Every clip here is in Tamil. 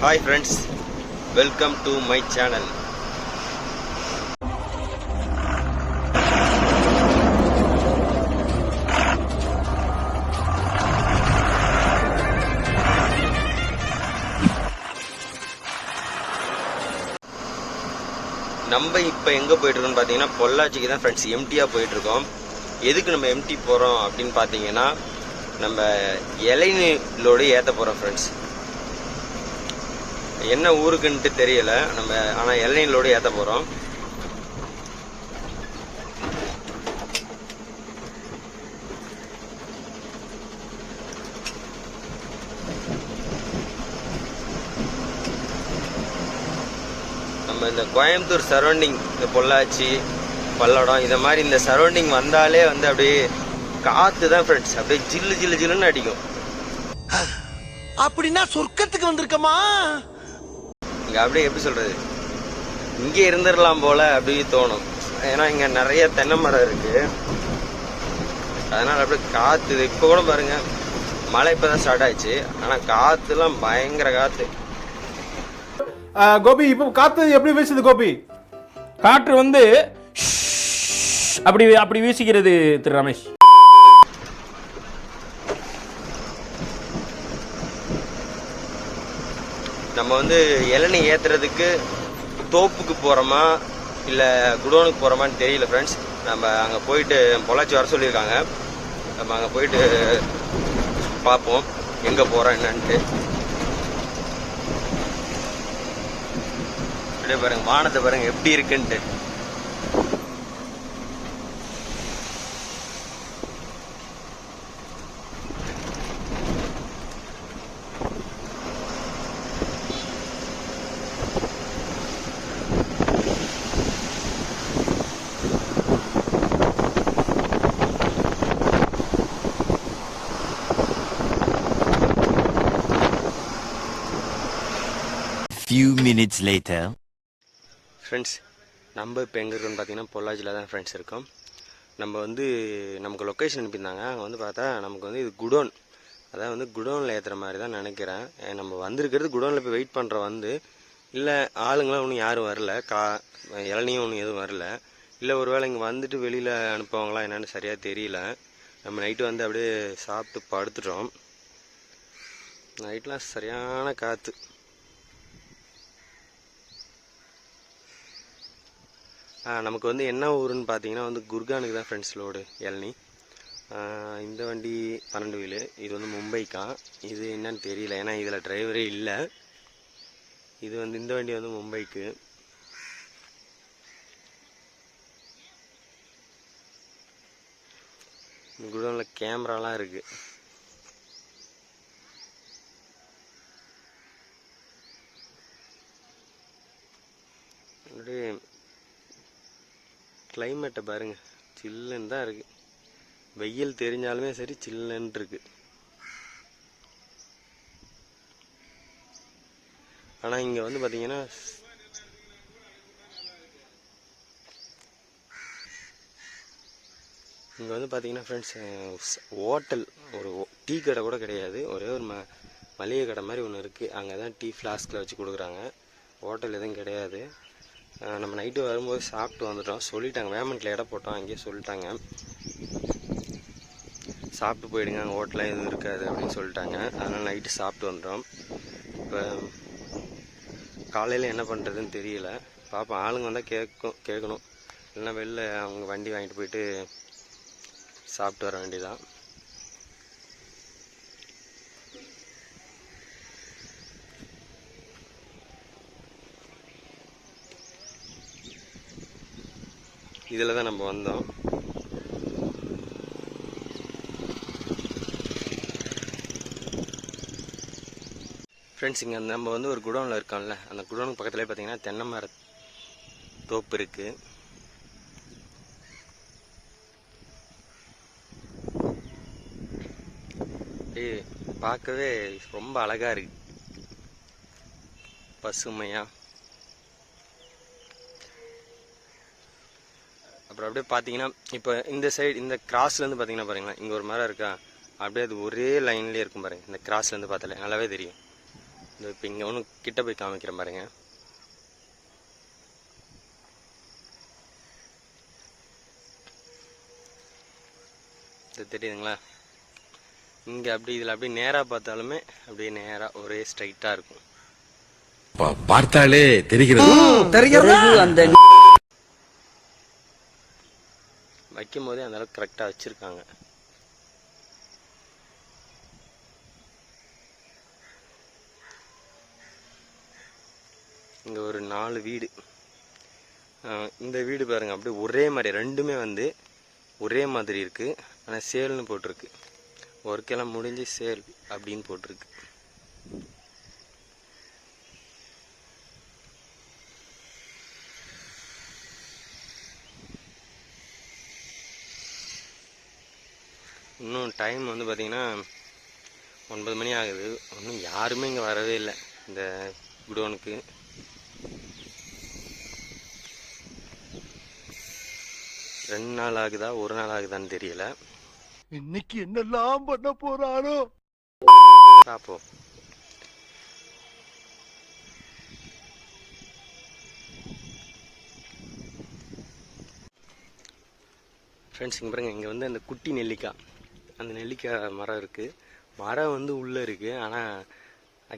Hi friends welcome to my channel நம்ம இப்போ எங்கே போயிட்டுருக்கோம்னு பார்த்தீங்கன்னா பொள்ளாச்சிக்கு தான் ஃப்ரெண்ட்ஸ் எம்டியாக போயிட்டுருக்கோம். எதுக்கு நம்ம எம்டி போகிறோம் அப்படின்னு பார்த்தீங்கன்னா நம்ம இலைநீரோடு ஏற்ற போகிறோம் ஃப்ரெண்ட்ஸ் என்ன ஊருக்குன்ட்டு தெரியல நம்ம ஆனால் இளநீரோடு ஏற்ற போகிறோம் நம்ம இந்த கோயம்புத்தூர் சரௌண்டிங் இந்த பொள்ளாச்சி பல்லடம் இந்த மாதிரி இந்த சரௌண்டிங் வந்தாலே வந்து அப்படியே காற்று தான் ஃப்ரெண்ட்ஸ் அப்படியே ஜில்லு ஜில்லு ஜில்லுன்னு அடிக்கும். அப்படின்னா சொர்க்கத்துக்கு வந்திருக்கமா? இங்கே அப்படியே எப்படி சொல்கிறது இங்கே இருந்துடலாம் போல அப்படி தோணும். ஏன்னா இங்கே நிறைய தென்னை மரம் இருக்குது அதனால் அப்படியே காற்று இப்போ கூட பாருங்க மழை இப்போ தான் ஸ்டார்ட் ஆயிடுச்சு. ஆனால் காற்றுலாம் பயங்கர காற்று கோபி இப்போ காத்து எப்படி வீசுது கோபி? காற்று வந்து அப்படி அப்படி வீசுகிறது திரு ரமேஷ். நம்ம வந்து இளநீ ஏற்றுறதுக்கு தோப்புக்கு போகிறோமா இல்லை குடோனுக்கு போகிறோமான்னு தெரியல ஃப்ரெண்ட்ஸ் நம்ம அங்கே போயிட்டு பொள்ளாச்சி வர சொல்லியிருக்காங்க. நம்ம அங்கே போயிட்டு பார்ப்போம் எங்கே போகிறோம் என்னன்ட்டு. அப்படியே பாருங்க வானத்தை பாருங்க எப்படி இருக்குன்ட்டு. Minutes later. ஃப்ரெண்ட்ஸ் நம்ம இப்போ எங்கே இருக்கோம்னு பார்த்தீங்கன்னா பொள்ளாச்சியில் தான் ஃப்ரெண்ட்ஸ் இருக்கோம். நம்ம வந்து நமக்கு லொக்கேஷன் அனுப்பியிருந்தாங்க. அங்கே வந்து பார்த்தா நமக்கு வந்து இது குடோன். அதான் வந்து குடோனில் ஏற்றுற மாதிரி தான் நினைக்கிறேன். நம்ம வந்திருக்கிறது குடோனில் போய் வெயிட் பண்ணுற வந்து இல்லை ஆளுங்களாம் ஒன்றும் யாரும் வரல. கா இளநியும் ஒன்றும் எதுவும் வரல. இல்லை ஒருவேளை இங்கே வந்துட்டு வெளியில் அனுப்புவாங்களா என்னென்னு சரியாக தெரியல. நம்ம நைட்டு வந்து அப்படியே சாப்பிட்டு படுத்துட்டோம். நைட்லாம் சரியான காற்று நமக்கு வந்து என்ன ஊருன்னு பார்த்தீங்கன்னா வந்து குர்கானுக்கு தான் ஃப்ரெண்ட்ஸ் லோடு இளநி இந்த வண்டி பன்னெண்டு வீலு இது வந்து மும்பைக்கா. இது என்னன்னு தெரியல ஏன்னா இதில் டிரைவரே இல்லை. இது வந்து இந்த வண்டி வந்து மும்பைக்கு. குடோனில் கேமராலாம் இருக்குது அப்படியே கிளைமேட்டை பாருங்க. சில்லுன்னு தான் இருக்கு. வெயில் தெரிஞ்சாலுமே சரி சில்லுன்னு இருக்கு. ஆனால் இங்கே வந்து பார்த்தீங்கன்னா இங்கே வந்து பார்த்தீங்கன்னா ஃப்ரெண்ட்ஸ் ஹோட்டல் ஒரு டீ கடை கூட கிடையாது. ஒரே ஒரு ம மளிகை கடை மாதிரி ஒன்று இருக்குது அங்கே தான் டீ ஃப்ளாஸ்கில் வச்சு கொடுக்குறாங்க. ஹோட்டல் எதுவும் கிடையாது. நம்ம நைட்டு வரும்போது சாப்பிட்டு வந்துட்டோம். சொல்லிட்டாங்க. வேமெண்ட்டில் இடம் போட்டோம். அங்கேயே சொல்லிட்டாங்க. சாப்பிட்டு போயிடுங்க. அங்கே ஹோட்டலாக எதுவும் இருக்காது அப்படின்னு சொல்லிட்டாங்க. அதனால் நைட்டு சாப்பிட்டு வந்துட்டோம். இப்போ காலையில் என்ன பண்ணுறதுன்னு தெரியல. பார்ப்போம் ஆளுங்க வந்தால் கேட்கும் கேட்கணும் இல்லைன்னா வெளில அவங்க வண்டி வாங்கிட்டு போயிட்டு சாப்பிட்டு வர வேண்டியதான் இதில் தான் நம்ம வந்தோம். ஃப்ரெண்ட்ஸ் இங்கே நம்ம வந்து ஒரு குடோனில் இருக்கோம்ல. அந்த குடோனுக்கு பக்கத்துலேயே பார்த்தீங்கன்னா தென்னை மர தோப்பு இருக்குது பார்க்கவே ரொம்ப அழகாக இருக்கு. பசுமையாக அப்புறம் அப்படியே பார்த்தீங்கன்னா இப்போ இந்த சைடு இந்த கிராஸ்லேருந்து பார்த்தீங்கன்னா பாருங்களேன் இங்கே ஒரு மரம் இருக்கா? அப்படியே அது ஒரே லைன்லேயே இருக்கும் பாருங்க. இந்த கிராஸ்லேருந்து பார்த்தாலே நல்லாவே தெரியும். இந்த இப்போ இங்கே ஒன்று கிட்ட போய் காமிக்கிறேன் பாருங்க. இது தெரியுதுங்களா? இங்கே அப்படி இதில் அப்படியே நேராக பார்த்தாலுமே அப்படியே நேராக ஒரே ஸ்ட்ரைட்டாக இருக்கும். பார்த்தாலே தெரிகிறது. வைக்கும் போதே அந்த அளவுக்கு கரெக்டாக வச்சுருக்காங்க. இங்கே ஒரு நாலு வீடு. இந்த வீடு பாருங்க அப்படியே ஒரே மாதிரி ரெண்டுமே வந்து ஒரே மாதிரி இருக்கு. ஆனால் சேல்னு போட்டிருக்கு. ஒர்க்கெல்லாம் முடிஞ்சு சேல் அப்படின்னு போட்டிருக்கு. டைம் வந்து பார்த்தீங்கன்னா ஒன்பது மணி ஆகுது. இன்னும் யாருமே இங்கே வரவே இல்லை. இந்த குடோனுக்கு. ரெண்டு நாள் ஆகுதா ஒரு நாள் ஆகுதான்னு தெரியல. இன்னைக்கு என்னெல்லாம் பண்ண போறாரோ? பார்ப்போம் ஃப்ரெண்ட்ஸ் இங்கே பாருங்க. இங்கே வந்து அந்த குட்டி நெல்லிக்காய். அந்த நெல்லிக்காய் மரம் இருக்குது மரம் வந்து உள்ளே இருக்குது ஆனால்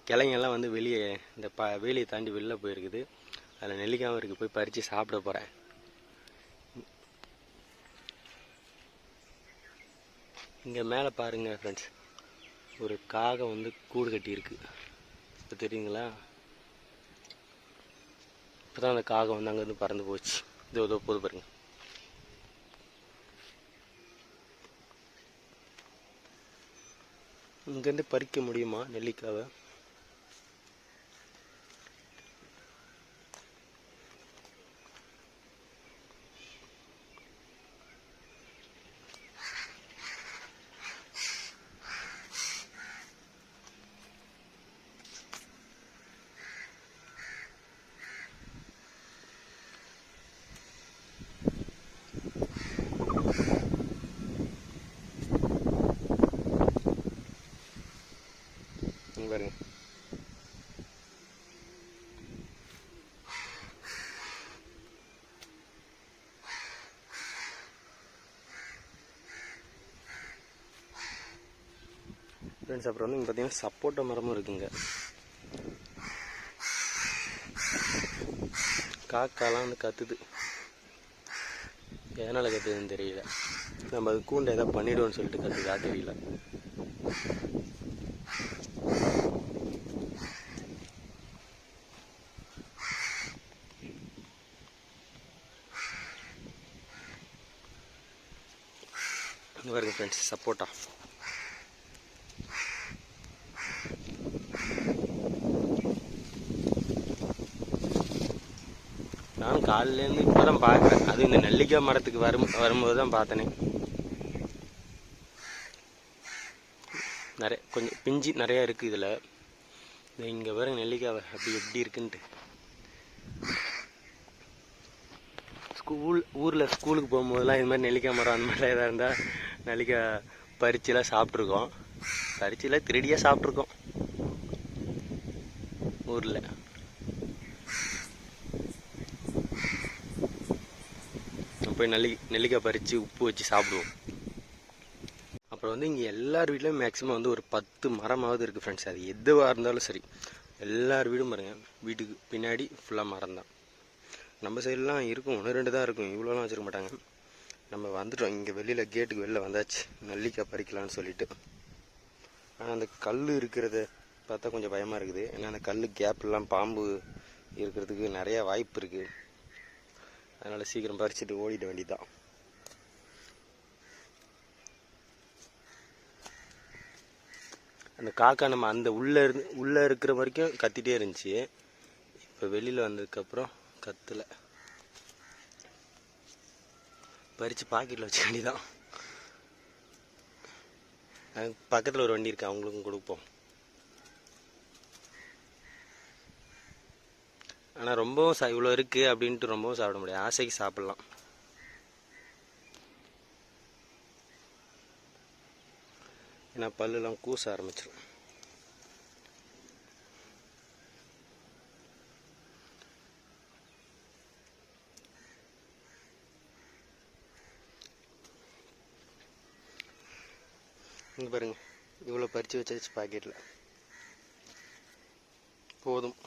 கிளைங்கெல்லாம் வந்து வெளியே இந்த ப வேலியை தாண்டி வெளில போயிருக்குது. அதில் நெல்லிக்காயும் இருக்குது போய் பறித்து சாப்பிட போகிறேன் இங்கே மேலே பாருங்கள் ஃப்ரெண்ட்ஸ் ஒரு காகம் வந்து கூடு கட்டியிருக்கு. இப்போ தெரியுங்களா? இப்போ தான் அந்த காகம் வந்து அங்கேருந்து பறந்து போச்சு. இதோ இதோ போது பாருங்கள் இங்கேருந்து பறிக்க முடியுமா நெல்லிக்காவை இங்க பாருங்க ஃப்ரெண்ட்ஸ் அப்புறம் வந்து இங்கே பார்த்தீங்கன்னா சப்போட்டா மரமும் இருக்குங்க. காக்காலாம் வந்து கத்துது. எதனால் கத்துதுன்னு தெரியல. நம்ம அது கூண்டை ஏதாவது பண்ணிடுவோம்னு சொல்லிட்டு கத்துதா தெரியல. இங்க பாருங்க ஃப்ரெண்ட்ஸ் சப்போட்டா காலிலேருந்து இப்போ தான் பார்க்குறேன். அது இந்த நெல்லிக்காய் மரத்துக்கு வரும் வரும்போது தான் பார்த்தனே. நிறைய கொஞ்சம் பிஞ்சு நிறையா இருக்குது இதில். இங்கே பாருங்க நெல்லிக்காய் அப்படி எப்படி இருக்குன்ட்டு. ஸ்கூல் ஊரில் ஸ்கூலுக்கு போகும்போதெல்லாம் இது மாதிரி நெல்லிக்காய் மரம் அந்த மாதிரிலாம் எதாவது இருந்தால் நெல்லிக்காய் பறிச்சுலாம் சாப்பிட்ருக்கோம் பறிச்சுலாம் திருடியாக சாப்பிட்ருக்கோம் ஊரில். போய் நெல்லி நெல்லிக்காய் பறித்து உப்பு வச்சு சாப்பிடுவோம். அப்புறம் வந்து இங்கே எல்லார் வீட்லேயும் மேக்ஸிமம் வந்து ஒரு பத்து மரமாவது இருக்குது ஃப்ரெண்ட்ஸ் அது எதுவாக இருந்தாலும் சரி. எல்லார் வீடும் பாருங்க. வீட்டுக்கு பின்னாடி ஃபுல்லாக மரம் தான். நம்ம சைட்லாம் இருக்கும். ஒன்று ரெண்டு தான் இருக்கும். இவ்வளோலாம் வச்சுருக்க மாட்டாங்க. நம்ம வந்துட்டோம். இங்கே வெளியில் கேட்டுக்கு வெளில வந்தாச்சு. நெல்லிக்காய் பறிக்கலாம்னு சொல்லிட்டு. ஆனால் அந்த கல் இருக்கிறத பார்த்தா கொஞ்சம் பயமாக இருக்குது. ஏன்னா அந்த கல் கேப்லாம் பாம்பு இருக்கிறதுக்கு நிறையா வாய்ப்பு இருக்குது அதனால் சீக்கிரம் பறிச்சுட்டு ஓடிட வேண்டியதான் அந்த காக்கா நம்ம அந்த உள்ளே இருந்து உள்ளே இருக்கிற வரைக்கும் கத்திட்டே இருந்துச்சு. இப்போ வெளியில் வந்ததுக்கப்புறம் கத்தலை. பறித்து பாக்கெட்டில் வச்ச வேண்டிதான் பக்கத்தில் ஒரு வண்டி இருக்கு அவங்களுக்கும் கொடுப்போம். ஆனால் ரொம்பவும் சா இவ்வளோ இருக்குது அப்படின்ட்டு ரொம்பவும் சாப்பிட முடியாது. ஆசைக்கு சாப்பிட்லாம். ஏன்னா பல்லுலாம் கூச ஆரம்பிச்சிடும் இங்கே பாருங்க. இவ்வளோ பறித்து வச்சாச்சு பாக்கெட்டில் போதும்.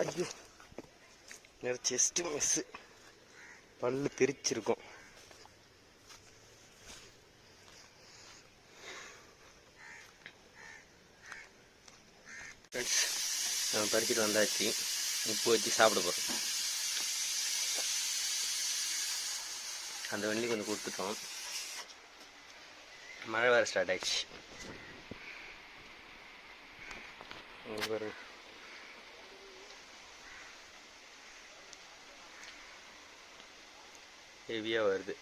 ஐயோ. நேர செஸ்ட்டு மிஸ்ஸு பல்லு பிரிச்சிருக்கோம். ஃப்ரெண்ட்ஸ் நம்ம பறிச்சுட்டு வந்தாச்சு. உப்பு வச்சு சாப்பிட போகிறோம் அந்த வண்டி கொஞ்சம் கொடுத்துட்டோம். மழை வேறு ஸ்டார்ட் ஆயிடுச்சு. ஒரு ஹெவியாக வருது.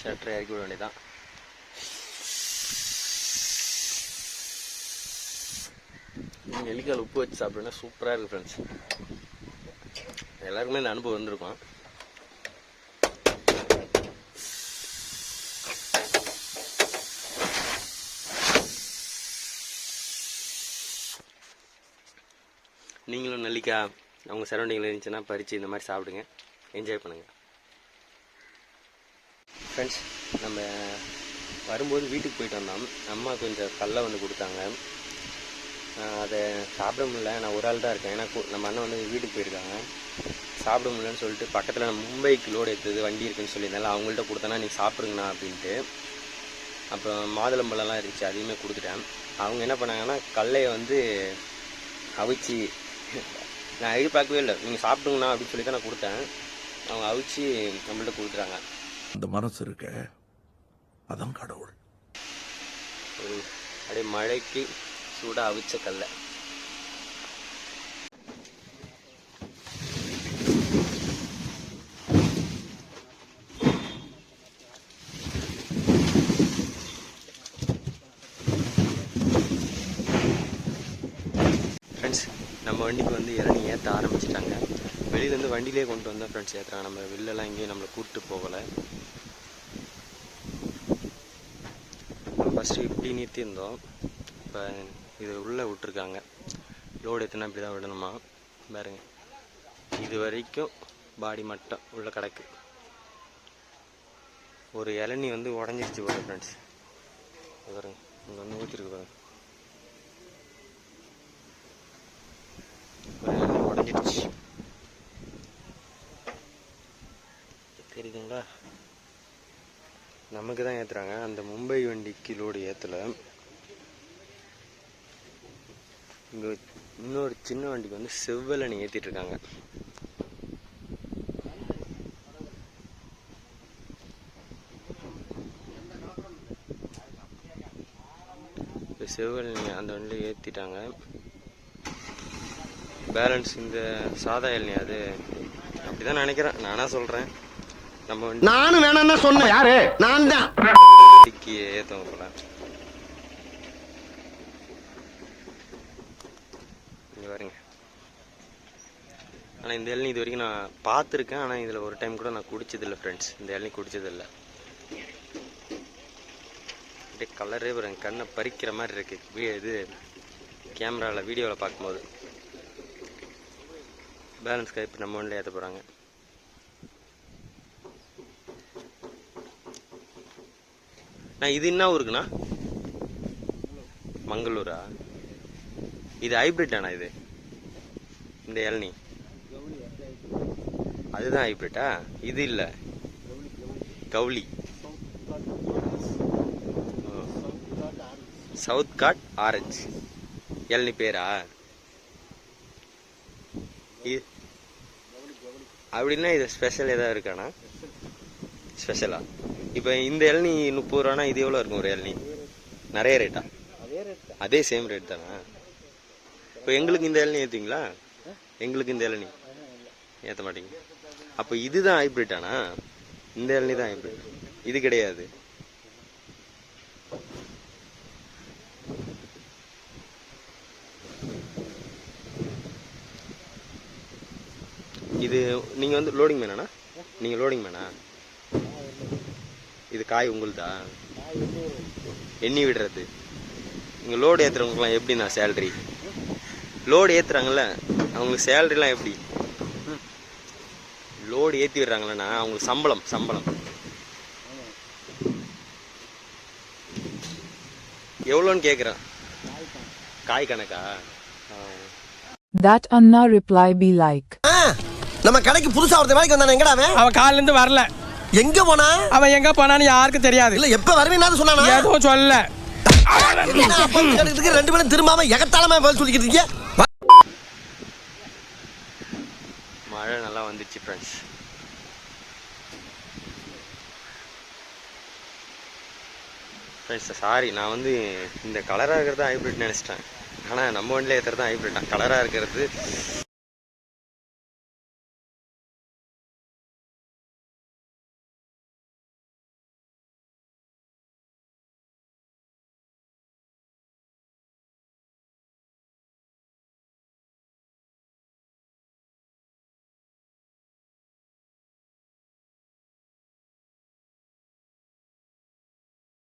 ஷட்டரை இறக்கி விட வேண்டியதான் நீங்கள் எலிக்கால் உப்பு வச்சு சாப்பிட்டோன்னா சூப்பராக இருக்குது ஃப்ரெண்ட்ஸ் எல்லாருக்குமே இந்த அனுபவம் வந்திருக்கும். நீங்களும் நெல்லிக்காய் அவங்க சரௌண்டிங்கில் இருந்துச்சுன்னா பறித்து இந்த மாதிரி சாப்பிடுங்க. என்ஜாய் பண்ணுங்கள் ஃப்ரெண்ட்ஸ் நம்ம வரும்போது வீட்டுக்கு போயிட்டு வந்தோம். அம்மா கொஞ்சம் கடல வந்து கொடுத்தாங்க. அதை சாப்பிட முடியல. நான் ஒரு ஆள் தான் இருக்கேன். ஏன்னா நம்ம அண்ணன் வந்து வீட்டுக்கு போயிருக்காங்க. சாப்பிட முடியலன்னு சொல்லிட்டு பக்கத்தில் நான் மும்பைக்கு லோடு எடுத்தது வண்டி இருக்குன்னு சொல்லியிருந்தால அவங்கள்ட்ட கொடுத்தேன்னா நீங்கள் சாப்பிடுங்கண்ணா அப்படின்ட்டு. அப்புறம் மாதுளம்பழம்லாம் இருந்துச்சு அதையுமே கொடுத்துட்டேன். அவங்க என்ன பண்ணாங்கன்னா கடலையை வந்து அவிச்சு நான் எதிர்பார்க்கவே இல்லை. நீங்கள் சாப்பிடுங்கண்ணா அப்படின்னு சொல்லி தான் நான் கொடுத்தேன். அவங்க அவிச்சு நம்மள்ட்ட கொடுத்துட்டாங்க. அந்த மனசு இருக்க அதான் கடவுள். அப்படியே மழைக்கு சூடாக அவிச்ச கடலை ஃப்ரெண்ட்ஸ் நம்ம வண்டிக்கு வந்து இறங்கி ஏற்ற ஆரம்பிச்சிட்டாங்க. வெளியிலேருந்து வண்டியிலே கொண்டு வந்தால் ஃப்ரெண்ட்ஸ் ஏற்றுறாங்க நம்ம வெளிலலாம் எங்கேயும் நம்மளை கூப்பிட்டு போகலை. ஃபஸ்ட்டு இப்படி நிறுத்தியிருந்தோம். இப்போ இது உள்ளே விட்டுருக்காங்க. லோடு எத்தனை இப்படி தான் விடணுமா? பாருங்க. இது வரைக்கும் பாடி மட்டும் உள்ள கிடக்கு. ஒரு இளநீ வந்து உடஞ்சிருச்சு போல ஃப்ரெண்ட்ஸ் பாருங்க. இங்கே வந்து ஊற்றிருக்கு பாருங்க. உடஞ்சிடுச்சு தெரியுதுங்களா? நமக்கு தான் ஏற்றுறாங்க அந்த மும்பை வண்டிக்கு லோடு ஏற்றலை இங்கே இன்னொரு சின்ன வண்டிக்கு வந்து செவ்வலணி ஏற்றிட்டு இருக்காங்க இப்போ செவ்வலணி அந்த வண்டியில் ஏற்றிட்டாங்க பேலன்ஸ் இந்த சாதா இளநீ அது அப்படிதான் நினைக்கிறேன். நானா சொல்கிறேன் நம்ம நானும் வேணாம்னா சொன்னேன். யாரு? நான் தான். ஏற்றவங்க போல இங்கே பாருங்க. ஆனால் இந்த இளநீ இது வரைக்கும் நான் பார்த்துருக்கேன். ஆனால் இதில் ஒரு டைம் கூட நான் குடிச்சதில்லை ஃப்ரெண்ட்ஸ் இந்த இளநீ குடிச்சதில்லை. அப்படியே கலரே பாருங்க. கண்ணை பறிக்கிற மாதிரி இருக்கு. வீ- இது கேமராவில் வீடியோவில் பார்க்கும்போது. பேலன்ஸ் இப்போ நம்ம ஒன்றில் ஏற்ற போகிறாங்க நான் இது என்ன ஊருக்குண்ணா? மங்களூரா? இது ஹைபிரிட்டாண்ணா இது? இந்த இளநி அதுதான் ஹைபிரிட்டா இது இல்லை. கவுளி. சவுத் காட் ஆரஞ்சு இளநி பேரா? இது அப்படின்னா இது ஸ்பெஷல் ஏதாவது இருக்காண்ணா ஸ்பெஷலா இப்போ இந்த இளநீ முப்பது ரூபானா இது எவ்வளோ இருக்கும் ஒரு இளநீ? நிறைய ரேட்டா அதே சேம் ரேட் தானா? இப்போ எங்களுக்கு இந்த இளநீ ஏற்றுவீங்களா எங்களுக்கு இந்த இளநீ? ஏற்ற மாட்டீங்க. அப்போ இதுதான் ஹைப்ரிட்டானா இந்த இளநீ தான் ஹைப்ரிட் இது கிடையாது. இது நீங்கள் வந்து லோடிங் மேனாண்ணா நீங்கள் லோடிங் மேனா இது காய் உங்களுதா? எண்ணி விடுறது. நீங்கள் லோடு ஏற்றுறவங்களுக்குலாம் எப்படிண்ணா சேல்ரி லோடு ஏற்றுறாங்கல்ல அவங்களுக்கு சேல்ரிலாம் எப்படி? லோடு ஏற்றி விடுறாங்களேண்ணா அவங்களுக்கு சம்பளம் சம்பளம். எவ்வளோன்னு கேட்குறேன் காய் கணக்கா? That Anna reply be like. நம்ம கடைக்கு புதுசா ஒருத்தன் வேலைக்கு வந்தானே எங்கடா அவன்? அவன் காலையில இருந்து வரல. எங்க போனா? அவன் எங்க போனான்னு யாருக்கும் தெரியாது. இல்ல எப்ப வருவீன்னு சொன்னானா? எதுவும் சொல்லல ரெண்டு பேரும் திரும்பாம எகத்தாளமா பதில் சொல்லிக்கிட்டு இருக்கீங்க. மழை நல்லா வந்துச்சு ஃப்ரெண்ட்ஸ் ஃப்ரெண்ட்ஸ் சாரி நான் வந்து இந்த கலராக இருக்கிறது ஹைப்ரிட் நினச்சிட்டேன். ஆனால் நம்ம வண்டியில் ஏற்றுறது தான் ஹைப்ரிட் கலராக இருக்கிறது